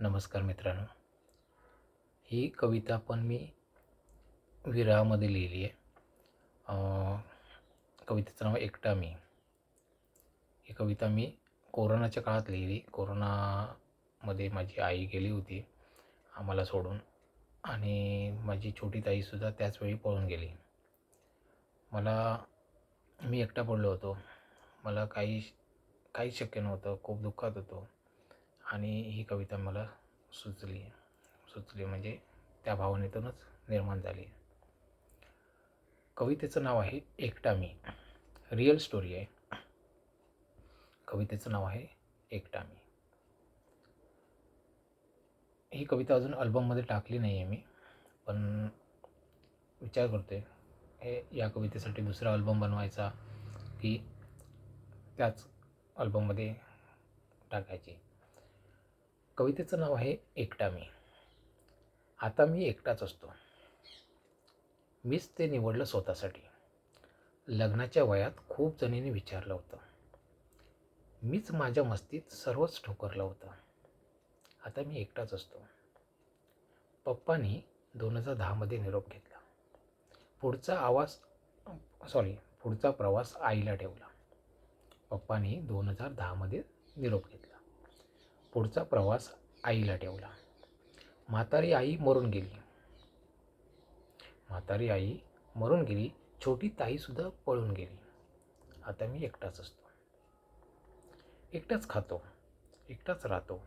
नमस्कार मित्रांनो. ही कविता पण मी विरामध्ये लिहिली आहे. कवितेचं नाव एकटा मी. ही कविता मी कोरोनाच्या काळात लिहिली. कोरोनामध्ये माझी आई गेली होती आम्हाला सोडून. आणि माझी छोटी ताईसुद्धा त्याचवेळी पळून गेली. मला मी एकटा पडलो होतो. मला काही काही शक्य नव्हतं. खूप दुःखात होतो. आणि ही कविता मला सुचली. सुचली म्हणजे त्या भावनेतूनच निर्माण झाली. कवितेचं नाव आहे एकटा मी. रिअल स्टोरी आहे. कवितेचं नाव आहे एकटा मी. ही कविता अजून अल्बममध्ये टाकली नाही आहे मी पण विचार करतो. आहे हे या कवितेसाठी दुसरा अल्बम बनवायचा की त्याच अल्बममध्ये टाकायची. कवितेचं नाव आहे एकटा मी. आता मी एकटाच असतो. मीच ते निवडलं स्वतःसाठी. लग्नाच्या वयात खूप जणींनी विचारलं होतं. मीच माझ्या मस्तीत सर्वच ठोकरलं होतं. आता मी एकटाच असतो. पप्पानी दोन हजार दहामध्ये निरोप घेतला. पुढचा आवाज सॉरी पुढचा प्रवास आईला ठेवला. पप्पानी दोन हजार दहामध्ये निरोप घेतला. पुढचा प्रवास आईला ठेवला. म्हातारी आई मरून गेली. म्हातारी आई मरून गेली छोटी ताईसुद्धा पळून गेली. आता मी एकटाच असतो. एकटाच खातो एकटाच राहतो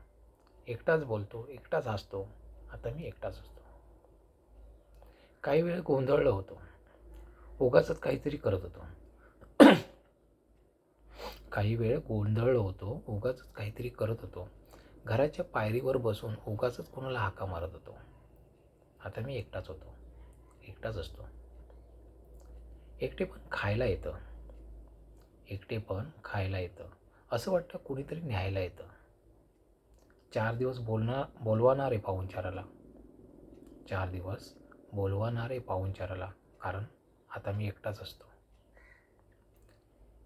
एकटाच बोलतो एकटाच हसतो आता मी एकटाच असतो. काही वेळ गोंधळलो होतो. उगाच काहीतरी करत होतो. काही वेळ गोंधळलो होतो उगाच काहीतरी करत होतो. घराच्या पायरीवर बसून उगाच कोणाला हाका मारत होतो. आता मी एकटाच होतो. एकटाच असतो. एकटे पण खायला येतं. एकटे पण खायला येतं. असं वाटतं कुणीतरी न्यायला येतं. चार दिवस बोलणार बोलवणारे पाहुणचाराला. चार दिवस बोलवणारे पाहुणचाराला. कारण आता मी एकटाच असतो.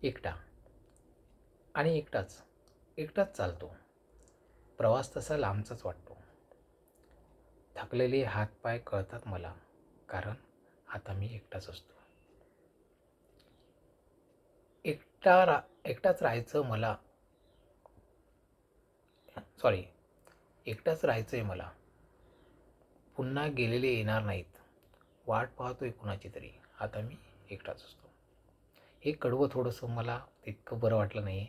एकटा. आणि एकटाच. एकटाच चालतो. प्रवास तसा लांबचाच वाटतो. थकलेले हातपाय कळतात मला कारण आता मी एकटाच असतो. एकटा रा एकटाच राहायचं मला सॉरी एकटाच राहायचं आहे मला. पुन्हा गेलेले येणार नाहीत. वाट पाहतोय कुणाची तरी. आता मी एकटाच असतो. हे कडवं थोडंसं मला तितकं बरं वाटलं नाही आहे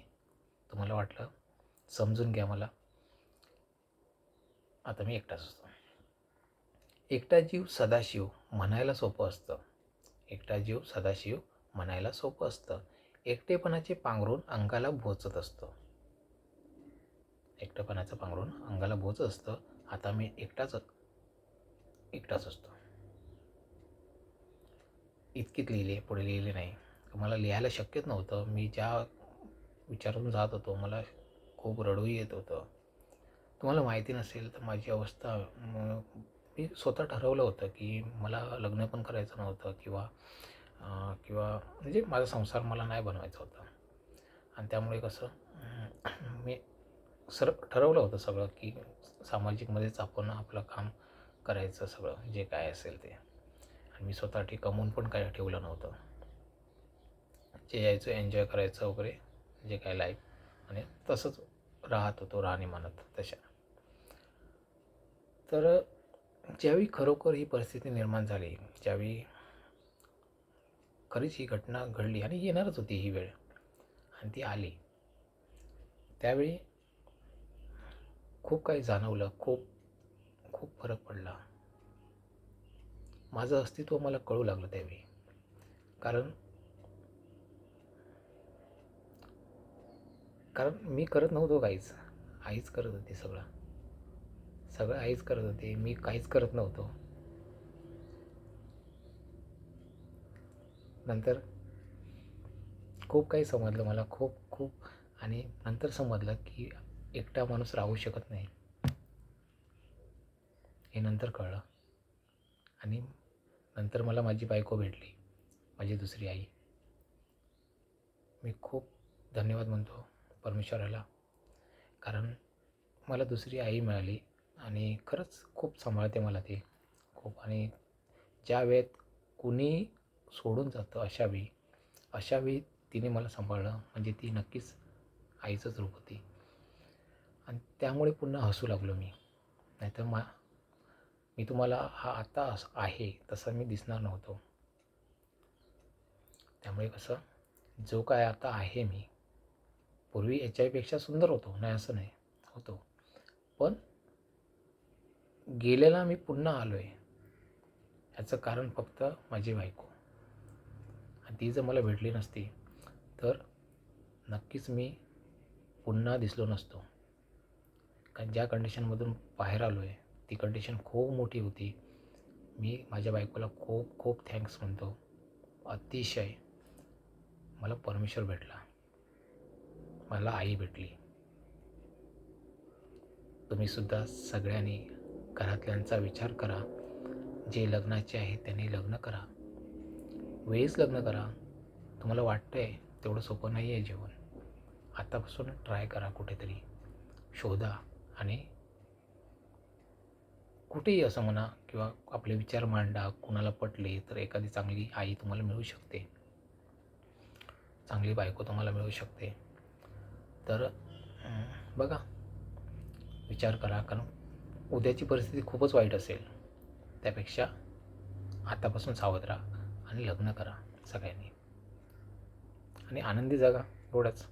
तुम्हाला वाटलं? समजून घ्या मला. आता मी एकटाच असतो. एकटा जीव सदाशिव म्हणायला सोपं असतं. एकटा जीव सदाशिव म्हणायला सोपं असतं. एकटेपणाचे पांघरून अंगाला भोचत असतं. एकटेपणाचं पांघरून अंगाला भोचत असतं. आता मी एकटाच एकटाच असतो. इतकीच लिहिले पुढे लिहिले नाही. मला लिहायला शक्यच नव्हतं. मी ज्या विचारातून जात होतो मला खूप रडूही येत होतं. तुम्हाला माहिती नसेल तर माझी अवस्था मी स्वतः ठरवलं होतं की मला लग्न पण करायचं नव्हतं किंवा किंवा म्हणजे माझा संसार मला नाही बनवायचा होता. आणि त्यामुळे कसं मी सर ठरवलं होतं सगळं की सामाजिकमध्येच आपण आपलं काम करायचं सगळं जे काय असेल ते. आणि मी स्वतःसाठी कमवून पण काय ठेवलं नव्हतं. जे यायचं एन्जॉय करायचं वगैरे जे काय लाईफ आणि तसंच राहत होतो राहणीमानात तशा. तर ज्यावेळी खरोखर ही परिस्थिती निर्माण झाली ज्यावेळी खरीच ही घटना घडली आणि येणारच होती ही वेळ आणि ती आली त्यावेळी खूप काही जाणवलं खूप खूप फरक पडला. माझं अस्तित्व मला कळू लागलं त्यावेळी. कारण कारण मी करत नव्हतो काहीच. आईच करत होती सगळं. सगळं आईच करत होती. मी काहीच करत नव्हतो. नंतर खूप काही समजलं मला. खूप खूप आणि नंतर समजलं की एकटा माणूस राहू शकत नाही. हे नंतर कळलं. आणि नंतर मला माझी बायको भेटली. माझी दुसरी आई. मी खूप धन्यवाद म्हणतो. परमेश्वराला. कारण मला दुसरी आई मिळाली आणि खरंच खूप सांभाळते मला ती. खूप. आणि ज्या वेळेत कुणी सोडून जातं अशा वेळी अशा वेळी तिने मला सांभाळलं. म्हणजे ती नक्कीच आईचंच रूप होती. आणि त्यामुळे पुन्हा हसू लागलो मी. नाहीतर मा मी तुम्हाला हा आता अस- आहे तसा मी दिसणार नव्हतो. त्यामुळे कसं जो काय आता आहे मी पूर्वी याच्यापेक्षा सुंदर होतो नाही असं नाही होतो. पण गेलेला मी पुन्हा आलो आहे याचं कारण फक्त माझी बायको. आणि ती जर मला भेटली नसती तर नक्कीच मी पुन्हा दिसलो नसतो. कारण ज्या कंडिशनमधून बाहेर आलो आहे ती कंडिशन खूप मोठी होती. मी माझ्या बायकोला खूप खूप थँक्स म्हणतो. अतिशय. मला परमेश्वर भेटला. मला आई भेटली. तुम्हीसुद्धा सगळ्यांनी घरातल्यांचा विचार करा. जे लग्नाचे आहे त्यांनी लग्न करा. वेळीच लग्न करा. तुम्हाला वाटतं आहे तेवढं सोपं नाही आहे जीवन आतापासून ट्राय करा कुठेतरी. शोधा आणि कुठेही असं म्हणा किंवा आपले विचार मांडा. कुणाला पटले तर एखादी चांगली आई तुम्हाला मिळू शकते. चांगली बायको तुम्हाला मिळू शकते. तर बघा. विचार करा कारण उद्याची परिस्थिती खूपच वाईट असेल. त्यापेक्षा आतापासून सावध राहा आणि लग्न करा सगळ्यांनी. आणि आनंदी जगा एवढंच.